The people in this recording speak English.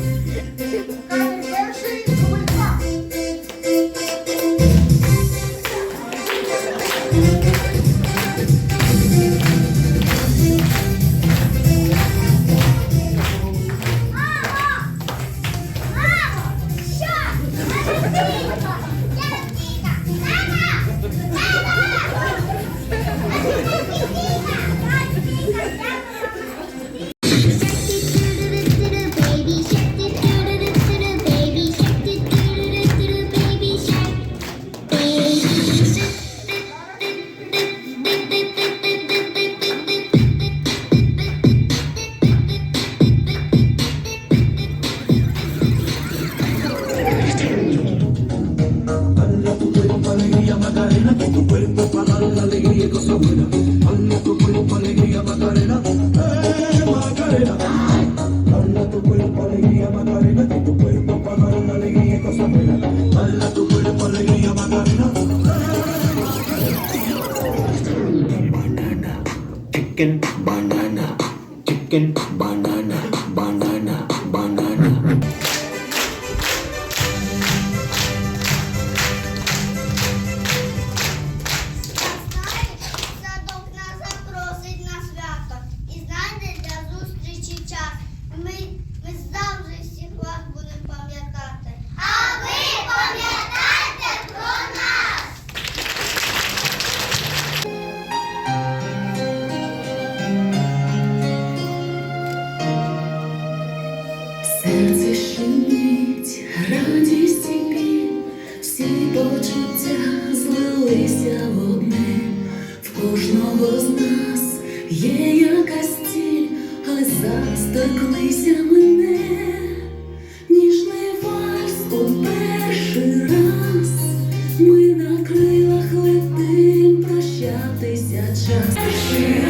Yeah. sabuela, bala tu cuerpo alegría Macarena, eh Macarena. Bala tu cuerpo alegría Macarena, que tu cuerpo para dar una alegría cosa buena. tu cuerpo alegría Macarena. Banana, eh, chicken. Є якась ціль, але зараз торкнися мене, ніжний вальс у перший раз. Ми на крилах летим прощатися час.